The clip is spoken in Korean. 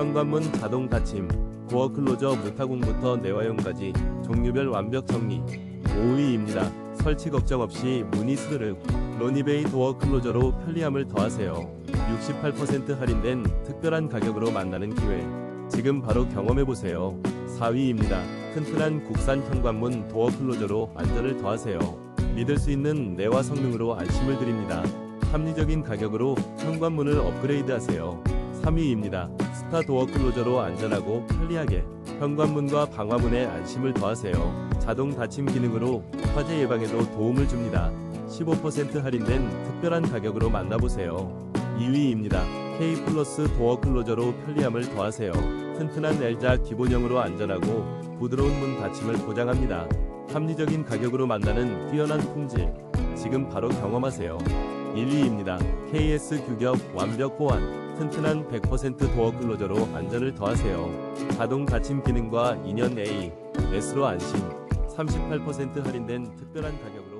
현관문 자동 닫힘, 도어 클로저 무타공부터 내화용까지 종류별 완벽 정리. 5위입니다. 설치 걱정 없이 문이 스르륵. 로니베이 도어 클로저로 편리함을 더하세요. 68% 할인된 특별한 가격으로 만나는 기회. 지금 바로 경험해보세요. 4위입니다. 튼튼한 국산 현관문 도어 클로저로 안전을 더하세요. 믿을 수 있는 내화 성능으로 안심을 드립니다. 합리적인 가격으로 현관문을 업그레이드 하세요. 3위입니다. 스타 도어 클로저로 안전하고 편리하게 현관문과 방화문에 안심을 더하세요. 자동 닫힘 기능으로 화재 예방에도 도움을 줍니다. 15% 할인된 특별한 가격으로 만나보세요. 2위입니다. K 플러스 도어 클로저로 편리함을 더하세요. 튼튼한 L자 기본형으로 안전하고 부드러운 문 닫힘을 보장합니다. 합리적인 가격으로 만나는 뛰어난 품질. 지금 바로 경험하세요. 1위입니다. KS 규격 완벽 보안. 튼튼한 100% 도어 클로저로 안전을 더하세요. 자동 닫힘 기능과 2년 A, S로 안심. 38% 할인된 특별한 가격으로